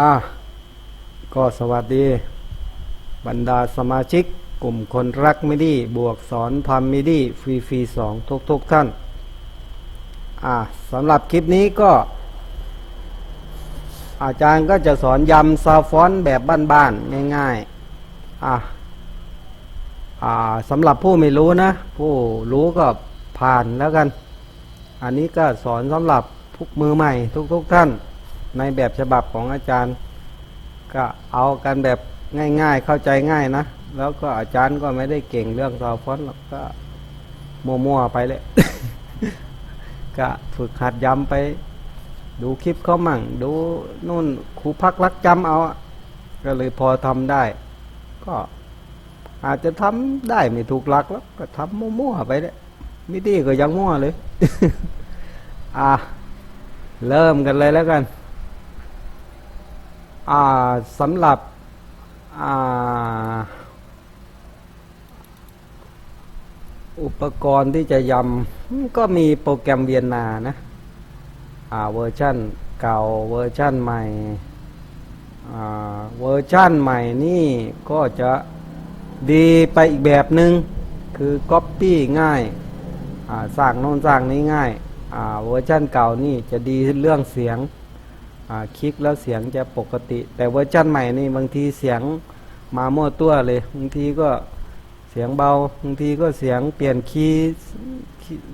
อะก็สวัสดี บรรดาสมาชิก กลุ่มคนรักมิดีบวกสอนพัมมิดีฟรีฟรีสองทุกทุกๆท่าน อะสำหรับคลิปนี้ก็ อาจารย์ก็จะสอนยำซาฟอนแบบบ้านๆง่ายๆ อะอ่าสำหรับผู้ไม่รู้นะ ผู้รู้ก็ผ่านแล้วกัน อันนี้ก็สอนสำหรับทุกมือใหม่ทุกๆทท่าน ในแบบฉบับของอาจารย์ ก็เอากันแบบง่าย ๆ เข้าใจง่ายนะ แล้วก็อาจารย์ก็ไม่ได้เก่งเรื่องซาวฟอนต์หรอกก็มั่วๆไปเลยก็ฝึกหัดย้ำไป ดูคลิปเขามั่ง ดูนู่นครูพักรักจำเอา ก็เลยพอทำได้ ก็อาจจะทำได้ไม่ถูกหลักแล้ว ก็ทำมั่วๆไปเลยไม่ดีก็ยังมั่วเลย อะ เริ่มกันเลยแล้วกัน สำหรับอุปกรณ์ที่จะยำก็มีโปรแกรมเวียนนานะาเวอร์ชั่นเก่าเวอร์ชั่นใหม่เวอร์ชั่นใหม่นี่ก็จะดีไปอีกแบบหนึง่งคือก๊อปปี้ง่ายาสร้างโน่นสร้างนี้ง่ายาเวอร์ชั่นเก่านี่จะดีเรื่องเสียง คลิกแล้วเสียงจะปกติ แต่เวอร์ชันใหม่นี่บางทีเสียงมาโม่ตัวเลยบางทีก็เสียงเบาบางทีก็เสียงเปลี่ยนคีย์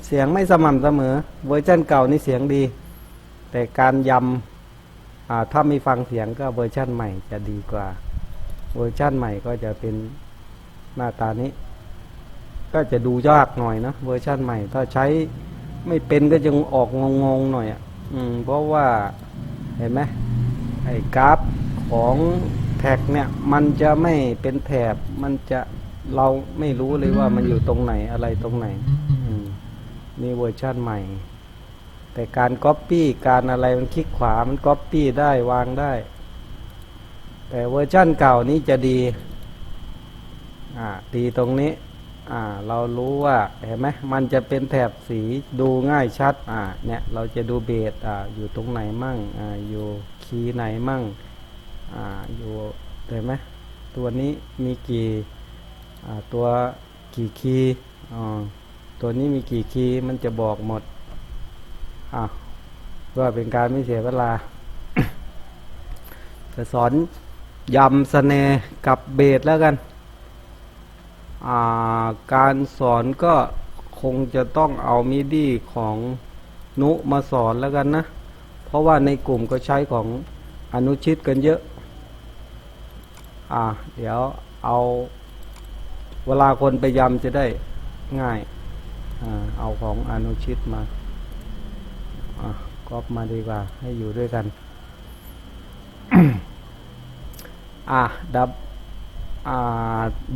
เสียงไม่สม่ำเสมอ เวอร์ชันเก่านี่เสียงดี แต่การยำถ้ามีฟังเสียงก็เวอร์ชันใหม่จะดีกว่า เวอร์ชันใหม่ก็จะเป็นหน้าตานี้ ก็จะดูยากหน่อยนะเวอร์ชันใหม่ ถ้าใช้ไม่เป็นก็ยังออกงงๆหน่อยอะเพราะว่า เห็นไหมไอ้กราฟของแท็กเนี่ยมันจะไม่เป็นแถบมันจะเราไม่รู้เลยว่ามันอยู่ตรงไหนอะไรตรงไหนมนี่เวอร์ชั่นใหม่ แต่การก๊อปปี้การอะไรมันคลิกขวามันก๊อปปี้ได้วางได้ แต่เวอร์ชั่นเก่านี้จะดี อ่าดีตรงนี้ อ่าเรารู้ว่าเห็นไหมมันจะเป็นแถบสีดูง่ายชัดอ่าเนี่ยเราจะดูเบสอ่าอยู่ตรงไหนมั่งอ่าอยู่คีย์ไหนมั่งอ่าอยู่เห็นไหมตัวนี้มีกี่อ่าตัวกี่คีย์อ๋อตัวนี้มีกี่คีย์มันจะบอกหมดอ่าเพื่อเป็นการไม่เสียเวลาจะสอนยำสแนร์กับเบสแล้วกัน การสอนก็คงจะต้องเอามิดี้ของนุมาสอนแล้วกันนะ เพราะว่าในกลุ่มก็ใช้ของอนุชิตกันเยอะ อ่า เดี๋ยวเอาเวลาคนไปยำจะได้ง่ายอ่าเอาของอนุชิตมาอะก๊อปมาดีกว่าให้อยู่ด้วยกัน อะดับ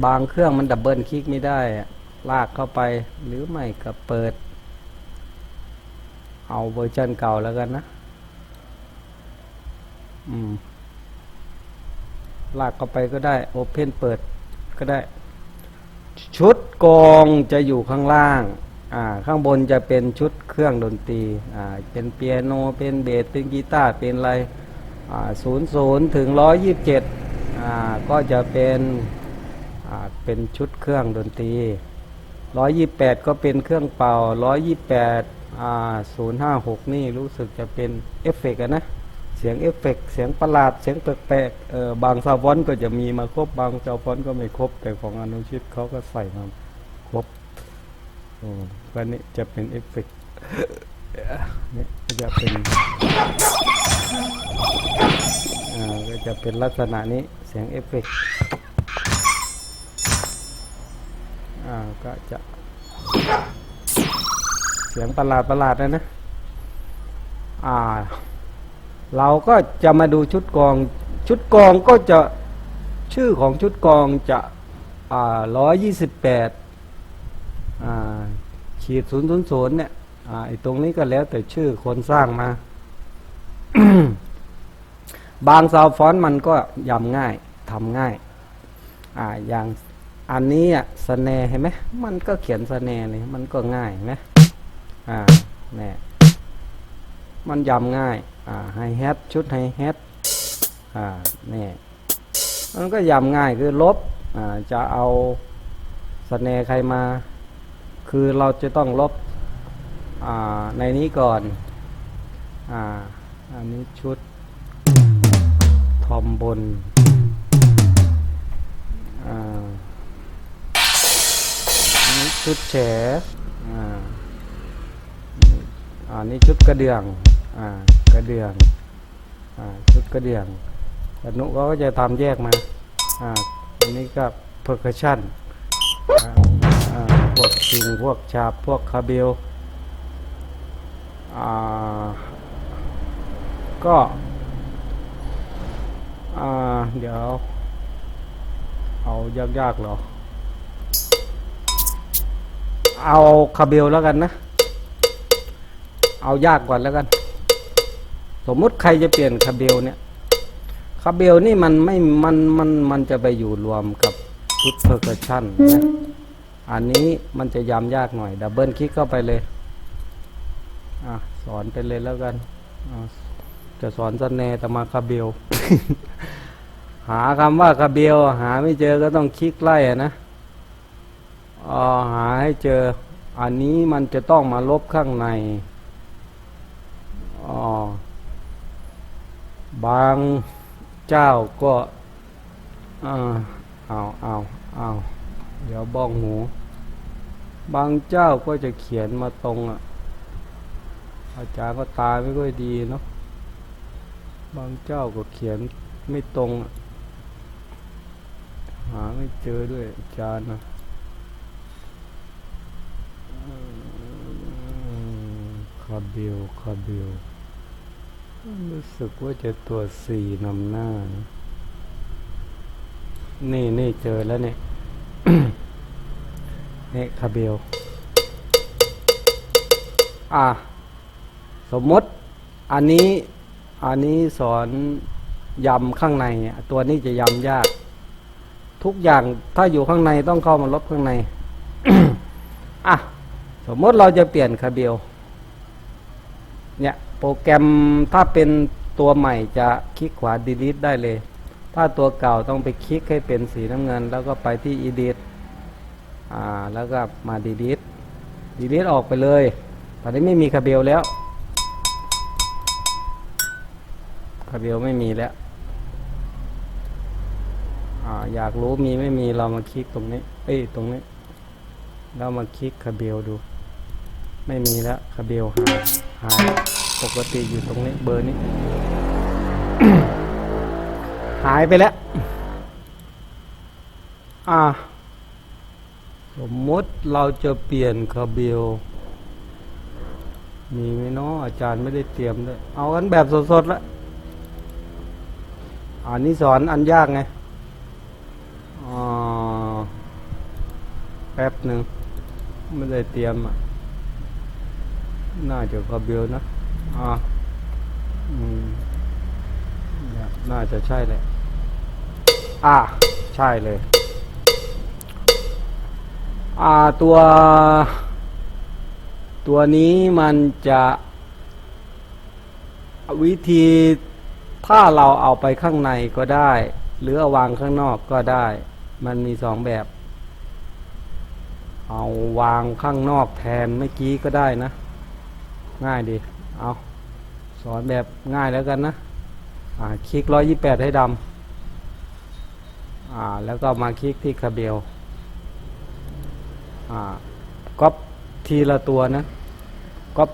บางเครื่องมันดับเบิลคลิกไม่ได้ ลากเข้าไปหรือไม่ก็เปิด เอาเวอร์ชันเก่าแล้วกันนะ อืม ลากเข้าไปก็ได้โอเพนเปิดก็ได้ ชุดกองจะอยู่ข้างล่าง อ่า ข้างบนจะเป็นชุดเครื่องดนตรี อ่า เป็นเปียโน เป็นเบส เป็นกีตาร์ เป็นอะไร อ่าศูนย์ศูนย์ถึงร้อยยี่สิบเจ็ด ก็จะเป็นเป็นชุดเครื่องดนตรีร้อยยี่แปดก็เป็นเครื่องเป่าร้อยยี่แปดศูนย์ห้าหกนี่รู้สึกจะเป็นเอฟเฟกต์นะ เสียงเอฟเฟกต์เสียงประหลาด เสียงแปลกๆบางซาวฟอนก็จะมีมาครบบางซาวฟอนก็ไม่ครบ แต่ของอนุชิตเขาก็ใส่มาครบอ้ก็นี่จะเป็นเอฟเฟกต์นี่จะเป็นก็จะเป็นลักษณะนี้ เสียงเอฟเฟกต์อ่าก็จะเสียงประหลาดประหลาดนะนะอ่า เราก็จะมาดูชุดกอง ชุดกองก็จะชื่อของชุดกองจะอ่าร้อยยี่สิบแปดอ่าขีดศูนย์ศูนย์ศูนย์เนี่ย อ่าไอตรงนี้ก็แล้วแต่ชื่อคนสร้างมา บางซาวฟอนต์มันก็ยำง่ายทำง่าย อ่าอย่างอันนี้อะสแนร์เห็นไหมมันก็เขียนสแนร์เลยมันก็ง่ายนไหมอ่าเนี่ยมันยำง่าย อ่าไฮแฮทชุดไฮแฮทอ่าเนี่ยมันก็ยำง่ายคือลบอ่าจะเอาสแนร์ใครมา คือเราจะต้องลบอ่าในนี้ก่อนอ่าอันนี้ชุด ทอมบนอันนี้ชุดแฉอ่าอันนี้ชุดกระเดื่องอ่ากระเดื่องอ่าชุดกระเดื่องแต่นุเขาก็จะทำแยกมาอ่าอันนี้ก็เพอร์คัชชั่นอ่าพวกชิงพวกชาบพวกคาเบลอ่าก็ อ่า เดี๋ยว เอายากๆหรอ เอาคาเบลแล้วกันนะ เอายากก่อนแล้วกัน สมมติใครจะเปลี่ยนคาเบลเนี่ย คาเบลนี่มันไม่ มัน มัน มันจะไปอยู่รวมกับชุดเพอร์คัชชั่นนะ อันนี้มันจะยำยากหน่อย ดับเบิลคลิกเข้าไปเลย อะ สอนไปเลยแล้วกันอะ จะสอนสแนแต่มาคาเบล หาคำว่าคาเบล หาไม่เจอก็ต้องคลิกไล่อะนะออหาให้เจอ อันนี้มันจะต้องมาลบข้างในอ๋อบางเจ้าก็อ่าเอาเอาเอาเดี๋ยวบ้องหู บางเจ้าก็จะเขียนมาตรงอะอาจารย์ก็ตาไม่ค่อยดีเนาะ บางเจ้าก็เขียนไม่ตรง หาไม่เจอด้วยอาจารย์นะคาเบลคาเบลรู้สึกว่าจะตัวสี่นำหน้านะนี่นี่เจอแล้วเนี่ยนี่คาเบล อะ สมมติ อันนี้ อันนี้สอนยำข้างในอะตัวนี้จะยำยาก ทุกอย่างถ้าอยู่ข้างในต้องเข้ามาลบข้างในอะสมมติเราจะเปลี่ยนคาเบลเนี่ยโปรแกรมถ้าเป็นตัวใหม่จะคลิกขวา delete ได้เลย ถ้าตัวเก่าต้องไปคลิกให้เป็นสีน้ำเงิน แล้วก็ไปที่ edit อ่าแล้วก็มา delete delete ออกไปเลยตอนนี้ไม่มีคาเบลแล้ว คาเบลไม่มีแล้วออยากรู้มีไม่มีเรามาคลิกตรงนี้ เอ้ยตรงนี้ เรามาคลิกคาเบลดู ไม่มีแล้วคาเบลหายหายปกติอยู่ตรงนี้ เบอร์นี้ หายไปแล้ว อ่า สมมติเราจะเปลี่ยนคาเบลมีไหมเนาะอาจารย์ไม่ได้เตรียมด้วยเอากันแบบสดๆแล้ว อันนี้สอนอันยากไงอ่าแป๊บหนึ่งไม่ได้เตรียมอะน่าจะคาเบลนะอ่าอืมเนี่ยน่าจะใช่แหละอ่าใช่เลย อ่าตัว ตัวนี้มันจะวิธี ถ้าเราเอาไปข้างในก็ได้ หรือเอาวางข้างนอกก็ได้ มันมีสองแบบ เอาวางข้างนอกแทนเมื่อกี้ก็ได้นะ ง่ายดี เอาสอนแบบง่ายแล้วกันนะ อ่าคลิกร้อยยี่แปดให้ดำอ่าแล้วก็มาคลิกที่คาเบลอ่าก๊อปทีละตัวนะก๊อป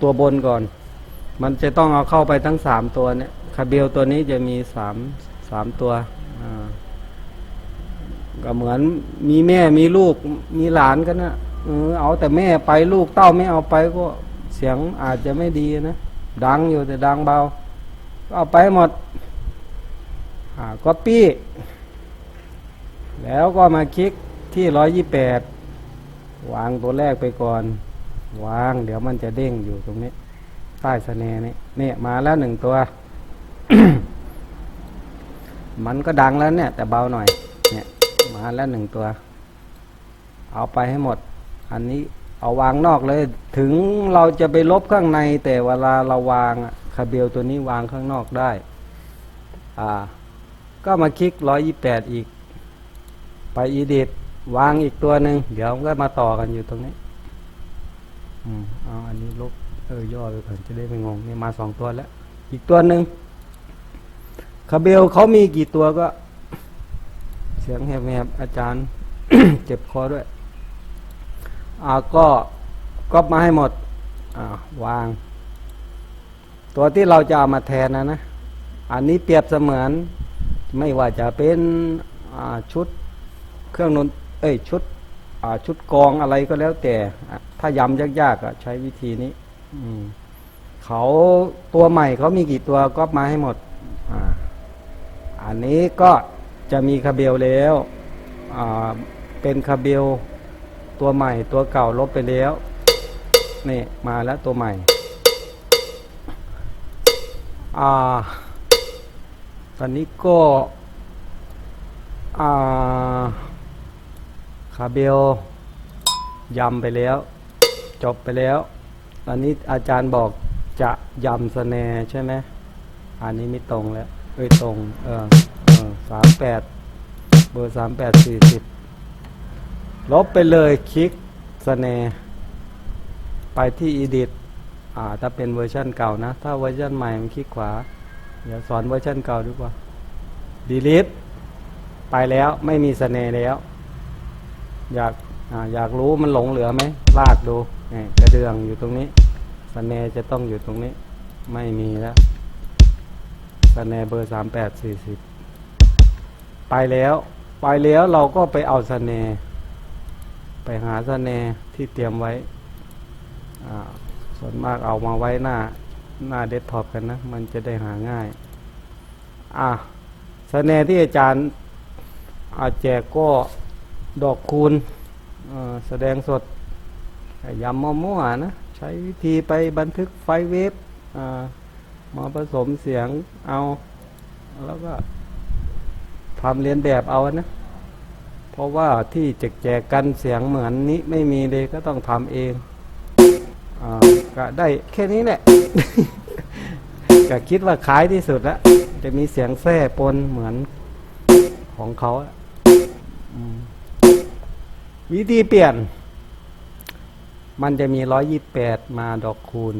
ตัวบนก่อน มันจะต้องเอาเข้าไปทั้งสามตัวเนี่ยคาเบลตัวนี้จะมีสามสามตัวก็เหมือนมีแม่มีลูกมีหลานกันนะเออเอาแต่แม่ไปลูกเต้าไม่เอาไปก็เสียงอาจจะไม่ดีนะ ดังอยู่แต่ดังเบา ก็เอาไปหมดอ่าก๊อปปี้แล้วก็มาคลิกที่ร้อยยี่แปดวางตัวแรกไปก่อน วาง เดี๋ยวมันจะเด้งอยู่ตรงนี้ ใต้สแนร์นี่เนี่ยมาแล้วหนึ่งตัว มันก็ดังแล้วเนี่ย แต่เบาหน่อย เนี่ย มาแล้วหนึ่งตัว เอาไปให้หมด อันนี้เอาวางนอกเลย ถึงเราจะไปลบข้างใน แต่เวลาเราวางคาเบลตัวนี้วางข้างนอกได้ อ่า ก็มาคลิกร้อยยี่แปดอีก ไปอีดิทวางอีกตัวหนึ่ง เดี๋ยวก็มาต่อกันอยู่ตรงนี้ อืมเอาอันนี้ลบ ออย่อไปก่อนจะได้ไม่งงนี่มาสองตัวแล้ว อีกตัวหนึ่งคาเบลเขามีกี่ตัวก็ เสียงแหบๆอาจารย์ เจ็บคอด้วย อ่าก็ก๊อปมาให้หมด อ่าวาง ตัวที่เราจะเอามาแทนนะนะ อันนี้เปรียบเสมือน ไม่ว่าจะเป็นอ่าชุดเครื่องนนเอ้ยชุดอ่าชุดกองอะไรก็แล้วแต่ ถ้ายำยากๆก็ใช้วิธีนี้ เขาตัวใหม่เขามีกี่ตัวก๊อปมาให้หมดออันนี้ก็จะมีคาเบลแล้วเป็นคาเบลตัวใหม่ตัวเก่าลบไปแล้วนี่มาแล้วตัวใหม่อ่าตอนนี้ก็อ่าคาเบลยำไปแล้ว จบไปแล้ว ตอนนี้อาจารย์บอกจะยำสแนใช่ไหมอันนี้ไม่ตรงแล้วเอ้ยตรง เออเออสามแปดเบอร์สามแปดสี่สิบลบไปเลยคลิกสแนไปที่ edit อ่า ถ้าเป็นเวอร์ชันเก่านะ ถ้าเวอร์ชันใหม่มันคลิกขวา เดี๋ยวสอนเวอร์ชันเก่าดีกว่า delete ไปแล้วไม่มีสแนแล้ว อยาก อยากรู้มันหลงเหลือไหมลากดูนี่กระเดื่องอยู่ตรงนี้สแนจะต้องอยู่ตรงนี้ ไม่มีแล้วสแนเบอร์สามแปดสี่สิบไปแล้ว ไปแล้วเราก็ไปเอาสแนไปหาสแนที่เตรียมไว้ส่วนมากเอามาไว้หน้าหน้าเดสก์ท็อปกันนะ มันจะได้หาง่าย อะสแนที่อาจารย์อาแจกก็ดอกคูณ แสดงสดยำมั่วนะ ใช้วิธีไปบันทึกไฟเวฟมาผสมเสียงเอา แล้วก็ทำเรียนแบบเอานะ เพราะว่าที่แจกแจกกันเสียงเหมือนนี้ไม่มีเลยก็ต้องทำเองอก็ได้แค่นี้แหละ ก็คิดว่าขายที่สุดแล้ว จะมีเสียงแทร่ปนเหมือนของเขาอะ วิธีเปลี่ยน มันจะมีร้อยยี่แปดมาดอกคูณ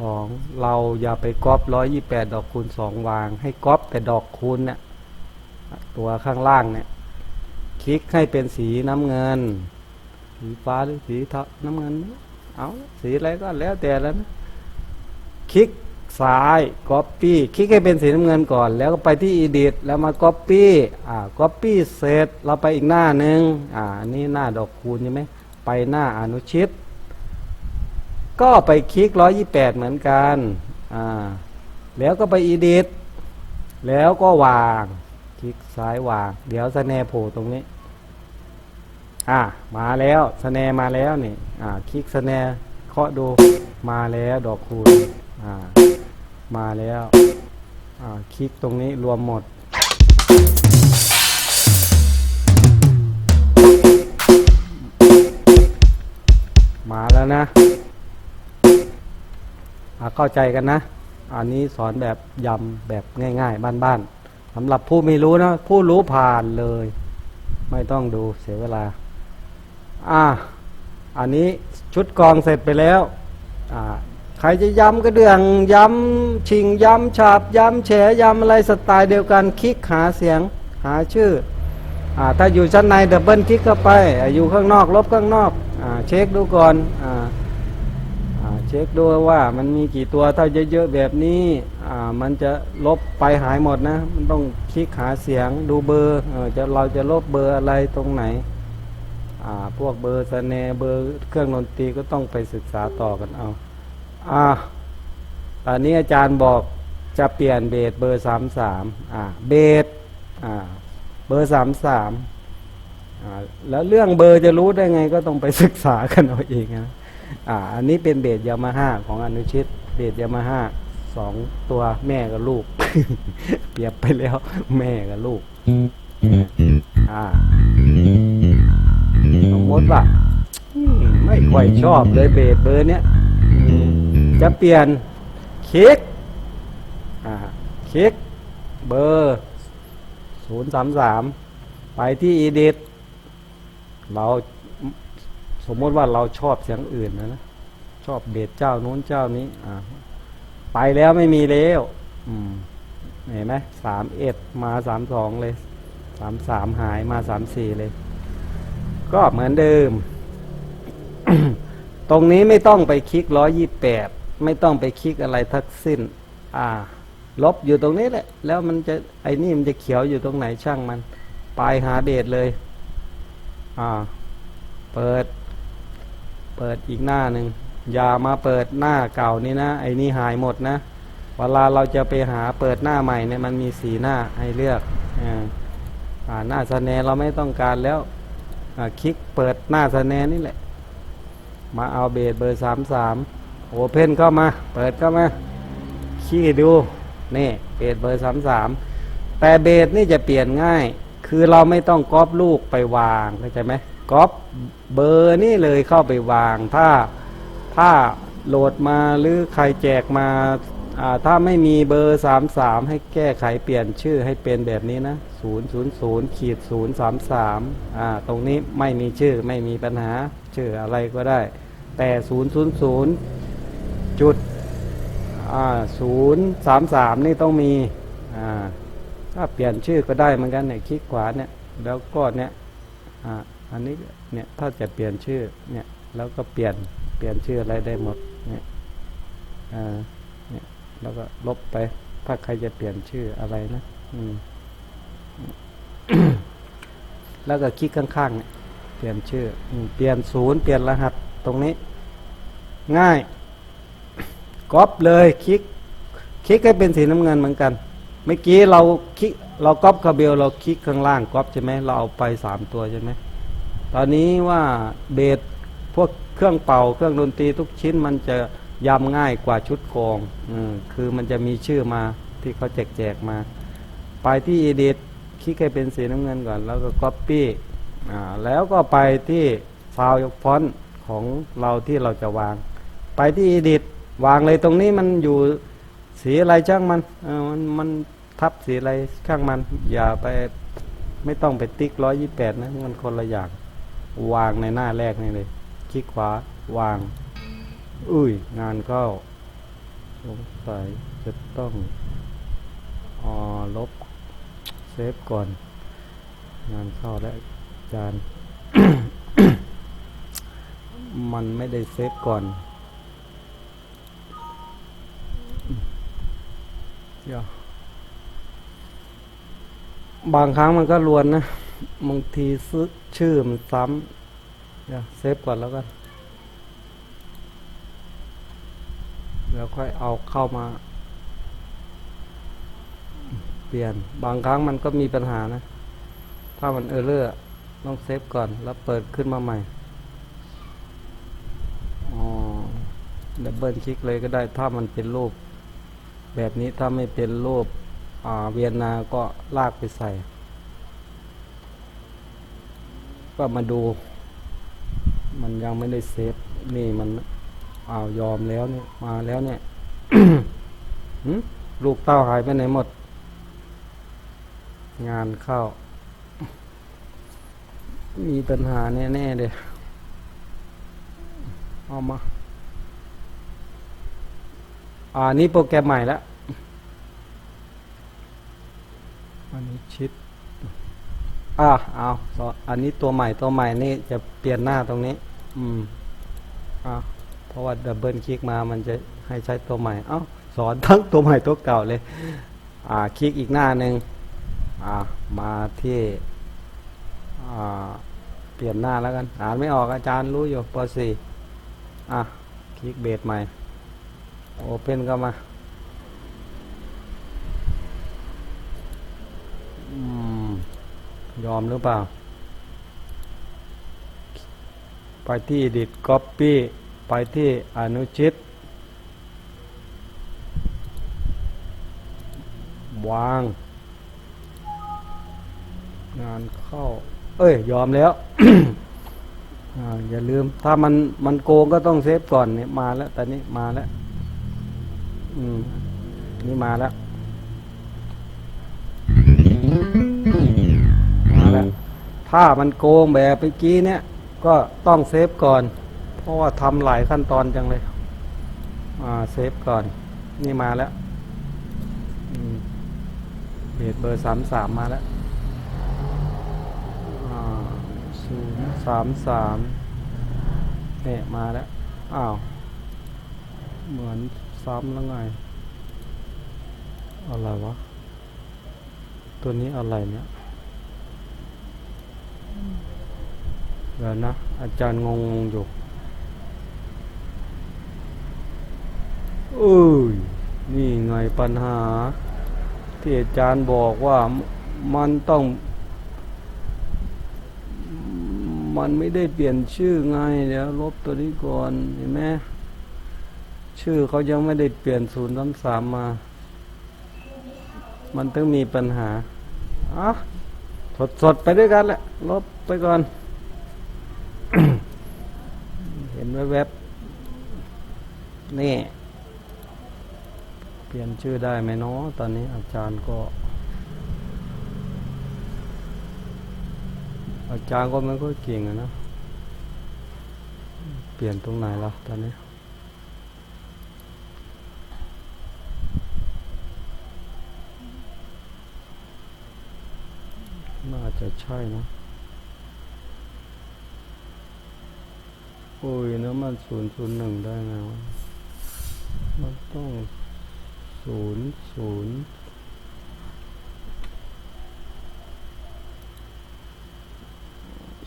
สองเราอย่าไปก๊อปร้อยยี่แปดดอกคูณสองวาง ให้ก๊อปแต่ดอกคูณเนี่ยตัวข้างล่างเนี่ย คลิกให้เป็นสีน้ำเงิน สีฟ้าหรือสีเทาน้ำเงิน เอาสีอะไรก็แล้วแต่แล้วนะคลิก ซ้าย Copy คลิกให้เป็นสีน้ำเงินก่อน แล้วก็ไปที่ Edit แล้วมา Copy อ่า Copy เสร็จเราไปอีกหน้าหนึ่งอ่าอันนี่หน้าดอกคูณใช่ไหมไปหน้าอนุชิต ก็ไปคลิก 128 เหมือนกันอ่าแล้วก็ไป Edit แล้วก็วาง คลิกซ้ายวาง เดี๋ยวสแนโผล่ตรงนี้อ่ามาแล้วสแนมาแล้วนี่อ่าคลิกสแนเคาะดูมาแล้วดอกคูณอ่า มาแล้วคลิกตรงนี้รวมหมด มาแล้วนะเข้าใจกันนะ อันนี้สอนแบบยำแบบง่าย ๆ บ้านๆสำหรับผู้ไม่รู้นะ ผู้รู้ผ่านเลย ไม่ต้องดูเสียเวลา อ่า อันนี้ชุดกองเสร็จไปแล้ว อ่า ใครจะย้ำกระเดื่องย้ำชิงย้ำฉาบย้ำแฉย้ำอะไรสไตล์เดียวกันคลิกหาเสียงหาชื่ออถ้าอยู่ชั้นในดับเบิลคลิกเข้าไปออยู่ข้างนอกลบข้างนอกอเช็คดูก่อนออเช็คดูว่ามันมีกี่ตัวถ้าเยอะๆแบบนี้มันจะลบไปหายหมดนะ มันต้องคลิกหาเสียงดูเบอร์เอจะเราจะลบเบอร์อะไรตรงไหนพวกเบอร์สแนเบอร์เครื่องดนตรีก็ต้องไปศึกษาต่อกันเอา อ่าตอนนี้อาจารย์บอกจะเปลี่ยนเบสเบอร์สามสามอ่าเบสอ่าเบอร์สามสามอ่าแล้วเรื่องเบอร์จะรู้ได้ไงก็ต้องไปศึกษากันเอาเองนะอ่าอันนี้เป็นเบสยามาฮ่าของอนุชิต เบสยามาฮ่าสองตัวแม่กับลูก เปรียบไปแล้ว แม่กับลูกอ่าสมมติว่าไม่ค่อยชอบเลยเบสเบอร์เนี้ย จะเปลี่ยนคลิกอ่าคลิกเบอร์ศูนย์สามสามไปที่ edit เราสมมติว่าเราชอบเสียงอื่นนะนะ ชอบเบสเจ้านู้นเจ้านี้อ่าไปแล้วไม่มีแล้วอืมเห็นไหมสามเอ็ดมาสามสองเลยสามสามหายมาสามสี่เลย ก็เหมือนเดิม ตรงนี้ไม่ต้องไปคลิกร้อยี่แปด ไม่ต้องไปคลิกอะไรทั้งสิ้น อ่า ลบอยู่ตรงนี้แหละ แล้วมันจะไอ้นี่มันจะเขียวอยู่ตรงไหนช่างมัน ไปหาเบสเลย อ่า เปิด เปิดอีกหน้าหนึ่งอย่ามาเปิดหน้าเก่านี่นะ ไอ้นี่หายหมดนะ เวลาเราจะไปหาเปิดหน้าใหม่เนี่ยมันมีสีหน้าให้เลือกอ่าหน้าสแนเราไม่ต้องการแล้วคลิกเปิดหน้าสแนนี่แหละ มาเอาเบสเบอร์สามสาม โอเพนเข้ามา เปิดเข้ามาขี้ดูนี่เบสเบอร์สามสามแต่เบสนี่จะเปลี่ยนง่าย คือเราไม่ต้องก๊อปลูกไปวางเข้าใจไหมก๊อปเบอร์นี่เลยเข้าไปวาง ถ้าถ้าโหลดมาหรือใครแจกมาถ้าไม่มีเบอร์สามสามให้แก้ไขเปลี่ยนชื่อให้เป็นแบบนี้นะศูนย์ศูนย์ศูนย์ขีดศูนย์สามสามอ่าตรงนี้ไม่มีชื่อไม่มีปัญหา ชื่ออะไรก็ได้ แต่ศูนย์ศูนย์ศูนย์ จุดศูนย์สามสามนี่ต้องมีถ้าเปลี่ยนชื่อก็ได้เหมือนกันเนี่ยคลิกขวาเนี่ยแล้วก็เนี่ยออันนี้เนี่ยถ้าจะเปลี่ยนชื่อเนี่ยแล้วก็เปลี่ยนเปลี่ยนชื่ออะไรได้หมดเนี่ยเนี่ยแล้วก็ลบไป ถ้าใครจะเปลี่ยนชื่ออะไรนะอืมแล้วก็คลิกข้างๆเนี่ยเปลี่ยนชื่อเปลี่ยนศูนย์เปลี่ยนรหัสตรงนี้ ง่าย ก๊อปเลยคลิกคลิกให้เป็นสีน้ำเงินเหมือนกันเมื่อกี้เราคลิกเราก๊อปคาเบลเราคลิกข้างล่างก๊อปใช่ไหมเราเอาไปสามตัวใช่ไหมตอนนี้ว่าเบสพวกเครื่องเป่าเครื่องดนตรีทุกชิ้นมันจะยำง่ายกว่าชุดกองอืมคือมันจะมีชื่อมาที่เขาแจกแจกๆมา ไปที่ edit คลิกให้เป็นสีน้ำเงินก่อน แล้วก็ copy อ่าแล้วก็ไปที่ file font ของเราที่เราจะวาง ไปที่ edit วางเลยตรงนี้มันอยู่สีอะไรช่างมันเออมันมันทับสีอะไรช่างมัน อย่าไปไม่ต้องไปติ๊กร้อยยี่แปดนะมันคนละอย่าง วางในหน้าแรกนี่เลย คลิกขวาวาง อุ้ย งานเข้าสงสัยจะต้องออลบเซฟก่อน งานเข้าแล้วจารย์มันไม่ได้เซฟก่อน เดี๋ยว บางครั้งมันก็รวนนะบางทีซื้อชื่อมันซ้ำเดี๋ยวเซฟก่อนแล้วกันแล้วค่อยเอาเข้ามา เปลี่ยนบางครั้งมันก็มีปัญหานะ ถ้ามันเออเลอร์ต้องเซฟก่อน แล้วเปิดขึ้นมาใหม่อ๋อดับเบิลคลิกเลยก็ได้ถ้ามันเป็นรูป แบบนี้ถ้าไม่เป็นรูปเวียนนาก็ลากไปใส่ ก็มาดู มันยังไม่ได้เซฟ นี่มันอ้าวยอมแล้วเนี่ย มาแล้วเนี่ยลูกเต้าหายไปไหนหมด งานเข้า มีปัญหาแน่ ๆ เลย เอามา อ่านี่โปรแกรมใหม่แล้วอันนี้ชิดอ่าเอาต่ออันนี้ตัวใหม่ตัวใหม่นี่จะเปลี่ยนหน้าตรงนี้ อืมอ่าเพราะว่าดับเบิลคลิกมามันจะให้ใช้ตัวใหม่ เอ้า สอนทั้งตัวใหม่ตัวเก่าเลย อ่า คลิกอีกหน้าหนึ่งอ่า มาที่ อ่า เปลี่ยนหน้าแล้วกัน อ่านไม่ออกอาจารย์รู้อยู่ป .4 อะ คลิกเบสใหม่ โอเพนเข้ามาอืมยอมหรือเปล่า ไปที่ edit copy ไปที่อนุชิต วาง งานเข้า เอ้ย ยอมแล้วอ่าอย่าลืม ถ้ามันมันโกงก็ต้องเซฟก่อนเนี่ยมาแล้วตอนนี้มาแล้ว อืม นี่มาแล้ว มาแล้ว ถ้ามันโกงแบบเมื่อกี้เนี่ย ก็ต้องเซฟก่อน เพราะว่าทำหลายขั้นตอนจังเลย อ่า เซฟก่อน นี่มาแล้วเพจเบอร์สามสามมาแล้วศูนย์สามสามเนี่ยมาแล้ว อ้าว เหมือน ซ้ำแล้วไง อะไรวะ ตัวนี้อะไรเนี่ยเดี๋ยวนะ อาจารย์งงงๆอยู่เอ้ย นี่ไงปัญหา ที่อาจารย์บอกว่ามันต้อง มันไม่ได้เปลี่ยนชื่อไงเดี๋ยวลบตัวนี้ก่อน เห็นไหม ชื่อเขายังไม่ได้เปลี่ยนศูนย์สามสามมา มันต้องมีปัญหาอะสดสดไปด้วยกันแหละ ลบไปก่อน เห็นแวบๆนี่ เปลี่ยนชื่อได้ไหมเนาะตอนนี้อาจารย์ก็ อาจารย์ก็ไม่ค่อยเก่งอะนะ เปลี่ยนตรงไหนล่ะตอนนี้ น่าจะใช่นะโอ้ยแล้วมันศูนย์ศูนย์หนึ่งได้ไงวะมันต้องศูนย์ศูนย์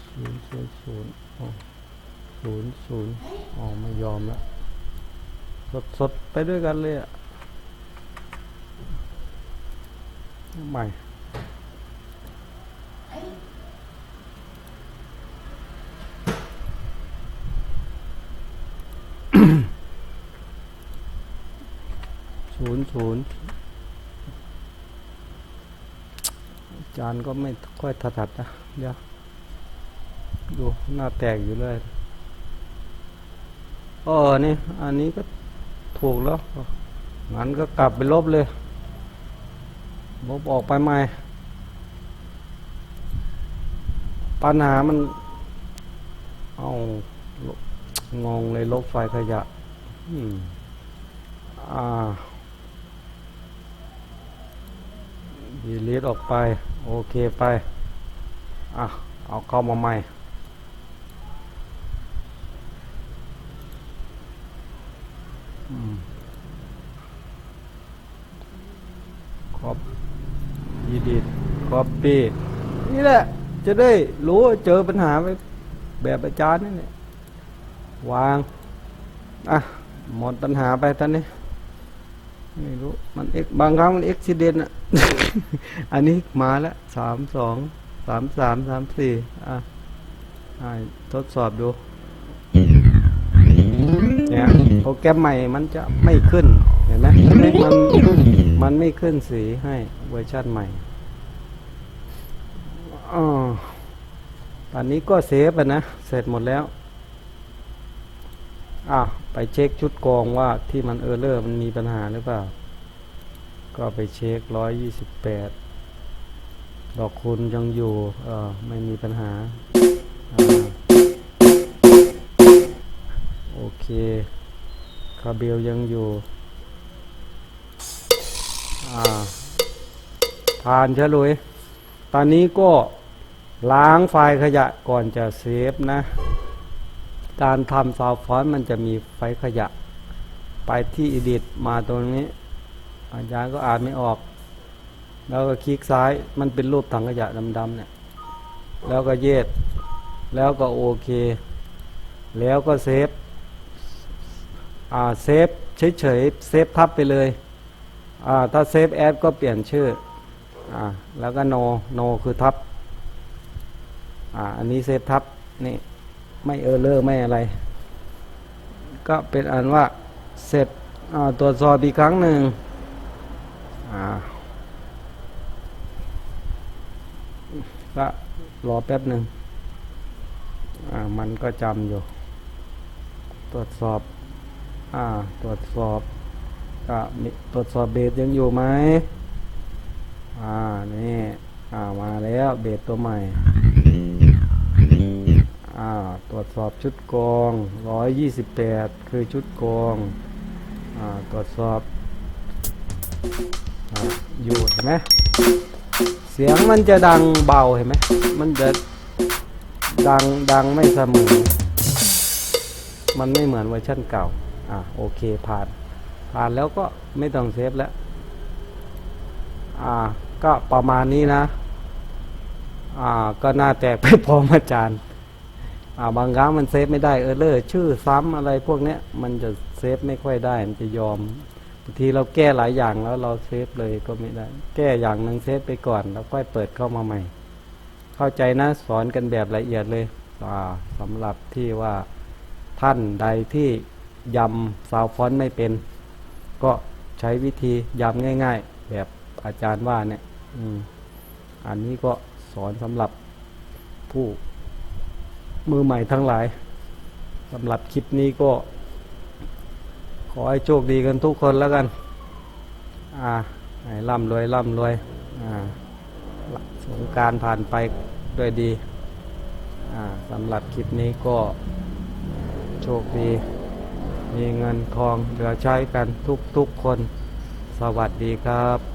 ศูนย์ศูนย์ศูนย์ออศูนย์ศูนย์อ๋อไม่ยอมล้วสดสดไปด้วยกันเลยอะใหม่ ศูนย์ศูนย์อาจารย์ก็ไม่ค่อยถนัดนะเดี๋ยวดูหน้าแตกอยู่เลยเออนี่อันนี้ก็ถูกแล้วงั้นก็กลับไปลบเลยลบออกไปใหม่ปัญหามัน เอางงเลยลบไฟขยะ อืม อ่า ดีลีทออกไป โอเคไป อะ เอาเข้ามาใหม่ ครอบยีดีดครอบปี้นี่แหละ จะได้รู้เจอปัญหาไแบบอาจารย์นี่เนี่ยวาง อะ หมดปัญหาไปตอนนี้ ไม่รู้มันเอ็กบางครั้งมันเอ็กซิเดนอะอันนี้มาแล้วสามสองสามสามสามสี่อะอะทดสอบดูเนี่ยโปรแกรมใหม่มันจะไม่ขึ้น เห็นไหมมันมันไม่ขึ้นสีให้เวอร์ชันใหม่อ๋อตอนนี้ก็เซฟอะนะ เสร็จหมดแล้ว อะไปเช็คชุดกองว่าที่มันเออร์เลอร์มันมีปัญหาหรือเปล่า ก็ไปเช็คร้อยยี่สิบแปดดอกคุณยังอยู่เออไม่มีปัญหาอโอเค คาเบลยังอยู่อ่าผ่านเฉลยตอนนี้ก็ล้างไฟล์ขยะก่อนจะเซฟนะ การทำซาวฟอนต์มันจะมีไฟขยะ ไปที่ Edit มาตรงนี้ อาจารย์ก็อ่านไม่ออก แล้วก็คลิกซ้ายมันเป็นรูปถังขยะดำๆเนี่ย แล้วก็เยดแล้วก็โอเค แล้วก็เซฟอ่าเซฟเฉยๆเซฟทับไปเลยอ่าถ้าเซฟแอดก็เปลี่ยนชื่ออ่าแล้วก็โนโนคือทับอ่าอันนี้เซฟทับนี่ ไม่เออเลอร์ไม่อะไร ก็เป็นอันว่าเสร็จตรวจสอบอีกครั้งหนึ่งอ่าก็รอแป๊บหนึ่งอ่ามันก็จำอยู่ ตรวจสอบอ่าตรวจสอบก็ตรวจสอบเบสยังอยู่ไหมอ่านี่โเบสตัวใหม่ ตรวจสอบชุดกรอง 128 คือชุดกองอตรวจสอบอยู่เห็นไหมเสียงมันจะดังเบาเห็นไหมมันจะดังดังไม่เสมอ มันไม่เหมือนเวอร์ชันเก่า อ่าโอเคผ่าน ผ่านแล้วก็ไม่ต้องเซฟแล้ว อ่าก็ประมาณนี้นะ อ่าก็น้าแตกไปพร้อมอาจารย์ อ่าบางครั้งมันเซฟไม่ได้เออเลอร์ชื่อซ้ำอะไรพวกเนี้ยมันจะเซฟไม่ค่อยได้ มันจะยอมบางทีเราแก้หลายอย่างแล้วเราเซฟเลยก็ไม่ได้ แก้อย่างหนึ่งเซฟไปก่อนแล้วค่อยเปิดเข้ามาใหม่ เข้าใจนะสอนกันแบบละเอียดเลยอ่าสำหรับที่ว่าท่านใดที่ยำซาวฟอนไม่เป็น ก็ใช้วิธียำง่าย ๆ แบบอาจารย์ว่าเนี่ยอืมอันนี้ก็สอนสำหรับผู้ มือใหม่ทั้งหลายสำหรับคลิปนี้ก็ ขอให้โชคดีกันทุกคนแล้วกัน อ่าให้ร่ำรวยร่ำรวย อ่าสงกรารผ่านไปด้วยดี อ่าสำหรับคลิปนี้ก็โชคดี มีเงินทองเหลือใช้กันทุกๆคน สวัสดีครับ